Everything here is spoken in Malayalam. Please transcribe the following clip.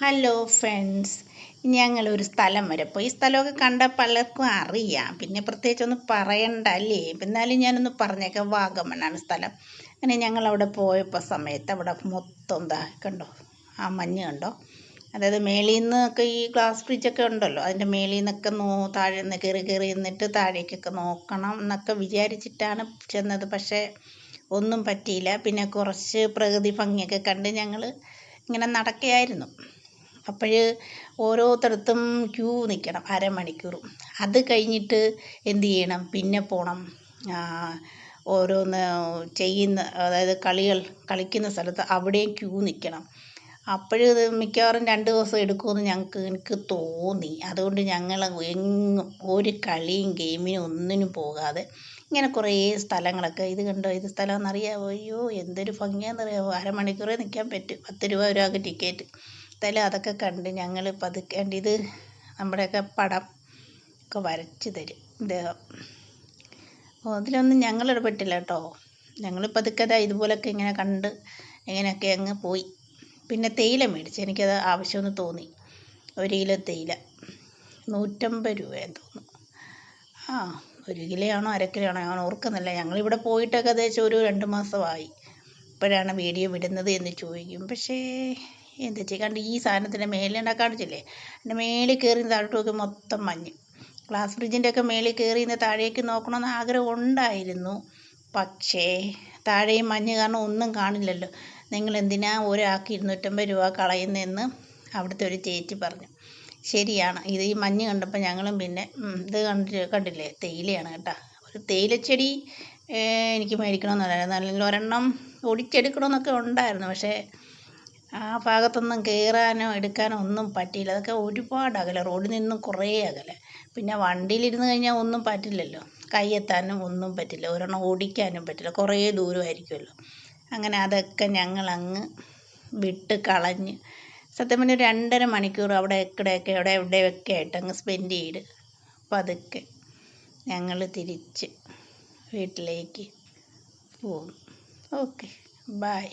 ഹലോ ഫ്രണ്ട്സ് ഞങ്ങളൊരു സ്ഥലം വരെ പോയി. ഈ സ്ഥലമൊക്കെ കണ്ട പലർക്കും അറിയാം. പിന്നെ പ്രത്യേകിച്ച് ഒന്നും പറയണ്ട അല്ലേ? എന്നാലും ഞാനൊന്ന് പറഞ്ഞേക്കാം. വാഗമണ്ണാണ് സ്ഥലം. അങ്ങനെ ഞങ്ങൾ അവിടെ പോയപ്പോൾ സമയത്ത് അവിടെ മൊത്തം എന്താ കണ്ടോ? ആ മഞ്ഞ് കണ്ടോ? അതായത് മേളിൽ നിന്നൊക്കെ ഈ ഗ്ലാസ് ബ്രിഡ്ജൊക്കെ ഉണ്ടല്ലോ. അതിന്റെ മേളിൽ നിന്നൊക്കെ നോ താഴെ നിന്ന് കയറി കയറി നിന്നിട്ട് താഴേക്കൊക്കെ നോക്കണം എന്നൊക്കെ വിചാരിച്ചിട്ടാണ് ചെന്നത്. പക്ഷേ ഒന്നും പറ്റിയില്ല. പിന്നെ കുറച്ച് പ്രകൃതി ഭംഗിയൊക്കെ കണ്ട് ഞങ്ങൾ ഇങ്ങനെ നടക്കുകയായിരുന്നു അപ്പോൾ ഓരോരുത്തടത്തും ക്യൂ നിൽക്കണം അരമണിക്കൂറും അത് കഴിഞ്ഞിട്ട് എന്ത് ചെയ്യണം? പിന്നെ പോകണം ഓരോന്ന് ചെയ്യുന്ന അതായത് കളികൾ കളിക്കുന്ന സ്ഥലത്ത് അവിടെയും ക്യൂ നിൽക്കണം അപ്പോഴിത് മിക്കവാറും രണ്ട് ദിവസം എടുക്കുമെന്ന് ഞങ്ങൾക്ക് എനിക്ക് തോന്നി. അതുകൊണ്ട് ഞങ്ങൾ എങ്ങും ഒരു കളിയും ഗെയിമിനും ഒന്നിനും പോകാതെ ഇങ്ങനെ കുറേ സ്ഥലങ്ങളൊക്കെ ഇത് കണ്ടോ ഇത് സ്ഥലമെന്നറിയാമോ അയ്യോ എന്തൊരു ഭംഗിയാണെന്നറിയാമോ അരമണിക്കൂറേ നിൽക്കാൻ പറ്റും. പത്ത് രൂപ ഒരാൾക്ക് ടിക്കറ്റ് എന്തായാലും അതൊക്കെ കണ്ട് ഞങ്ങൾ പതുക്കെ ഇത് നമ്മുടെയൊക്കെ പടം ഒക്കെ വരച്ച് തരും. ഇദ്ദേഹം ഓ അതിലൊന്നും ഞങ്ങൾ ഇടപെട്ടില്ല കേട്ടോ. ഞങ്ങൾ പതുക്കെ ദാ ഇതുപോലൊക്കെ ഇങ്ങനെ കണ്ട് ഇങ്ങനെയൊക്കെ അങ്ങ് പോയി. പിന്നെ തേയില മേടിച്ച് എനിക്കത് ആവശ്യമെന്ന് തോന്നി. ഒരു കിലോ തേയില. നൂറ്റമ്പത് രൂപയെന്ന് തോന്നുന്നു. ആ ഒരു കിലോ ആണോ അര കിലോ ആണോ ഞാൻ ഓർക്കുന്നില്ല. ഞങ്ങളിവിടെ പോയിട്ടൊക്കെ ഏകദേശം ഒരു രണ്ട് മാസമായി. ഇപ്പോഴാണ് വീഡിയോ വിടുന്നത് എന്ന് ചോദിക്കും. പക്ഷേ എന്താ ചെയ്യുക കണ്ട് ഈ സാധനത്തിന്റെ മേലെ കാണിച്ചില്ലേ? അതിന്റെ മേളിൽ കയറി താഴോട്ട് നോക്കി മൊത്തം മഞ്ഞ്. ഗ്ലാസ് ഫ്രിഡ്ജിന്റെ ഒക്കെ മേളിൽ കയറി നിന്ന് താഴേക്ക് നോക്കണമെന്ന് ആഗ്രഹം ഉണ്ടായിരുന്നു. പക്ഷേ താഴെയും മഞ്ഞ് കാരണം ഒന്നും കാണില്ലല്ലോ. നിങ്ങൾ എന്തിനാ ഒരാൾക്ക് ഇരുന്നൂറ്റമ്പത് രൂപ കളയുന്നതെന്ന് അവിടുത്തെ ഒരു ചേച്ചി പറഞ്ഞു. ശരിയാണ്. ഇത് ഈ മഞ്ഞ് കണ്ടപ്പോൾ ഞങ്ങളും പിന്നെ ഇത് കണ്ടിട്ട് കണ്ടില്ലേ? തേയിലയാണ് കേട്ടോ. ഒരു തേയിലച്ചെടി എനിക്ക് മേടിക്കണമെന്നുണ്ടായിരുന്നു അല്ലെങ്കിൽ ഒരെണ്ണം ഒടിച്ചെടുക്കണമെന്നൊക്കെ ഉണ്ടായിരുന്നു. പക്ഷേ ആ ഭാഗത്തൊന്നും കയറാനോ എടുക്കാനോ ഒന്നും പറ്റിയില്ല. അതൊക്കെ ഒരുപാട് അകലെ. റോഡിൽ നിന്നും കുറേ അകലെ. പിന്നെ വണ്ടിയിലിരുന്ന് കഴിഞ്ഞാൽ ഒന്നും പറ്റില്ലല്ലോ. കയ്യെത്താനും ഒന്നും പറ്റില്ല. ഒരെണ്ണം ഓടിക്കാനും പറ്റില്ല. കുറേ ദൂരമായിരിക്കുമല്ലോ. അങ്ങനെ അതൊക്കെ ഞങ്ങൾ അങ്ങ് വിട്ട് കളഞ്ഞ് സത്യം പറഞ്ഞാൽ രണ്ടര മണിക്കൂർ അവിടെ എക്കടെയൊക്കെ അവിടെ എവിടെയൊക്കെ ആയിട്ട് അങ്ങ് സ്പെൻഡ് ചെയ്ത് പതുക്കെ ഞങ്ങൾ തിരിച്ച് വീട്ടിലേക്ക് പോകും ഓക്കെ ബായ്